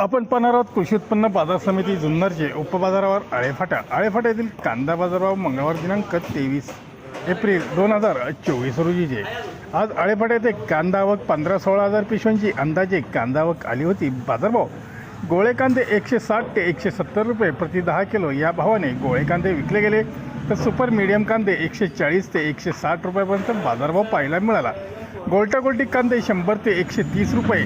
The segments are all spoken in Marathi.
आपण पाहणार आहोत कृषी उत्पन्न बाजार समिती जुन्नरचे उपबाजारावर आळेफाटा आळेफाटा येथील कांदा बाजारभाव मंगळवार दिनांक तेवीस एप्रिल दोन हजार चोवीस रोजीचे. आज आळेफाटा येथे कांदा आवक पंधरा सोळा हजार पिशव्यांची अंदाजे कांदा आवक आली होती. बाजारभाव गोळे कांदे एकशे साठ ते एकशे सत्तर रुपये प्रति दहा किलो. या भावाने गोळे कांदे विकले गेले तर सुपर मीडियम कांदे एकशे चाळीस ते एकशे साठ रुपयापर्यंत बाजारभाव पाहायला मिळाला. गोलटागोलटी कांदे शंभर ते एकशे तीस रुपये.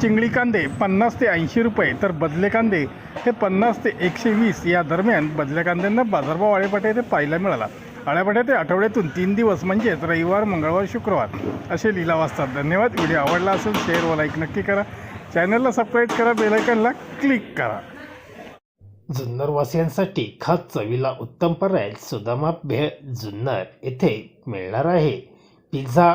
चिंगळी कांदे पन्नास ते ऐंशी रुपये. तर बदले कांदे हे पन्नास ते एकशे वीस या दरम्यान बदल्या कांद्यांना बाजारभाव आळेपाट्या येथे पाहायला मिळाला. आळ्यापाट्या ते आठवड्यातून तीन दिवस म्हणजेच रविवार मंगळवार शुक्रवार असे लिलाव असतात धन्यवाद. व्हिडिओ आवडला असेल शेअर व लाईक नक्की करा. चॅनलला सबस्क्राईब करा बेलायकनला क्लिक करा. जुन्नरवासियांसाठी खास चवीला उत्तम पर्याय सुदामा भेळ जुन्नर येथे मिळणार आहे. पिझ्झा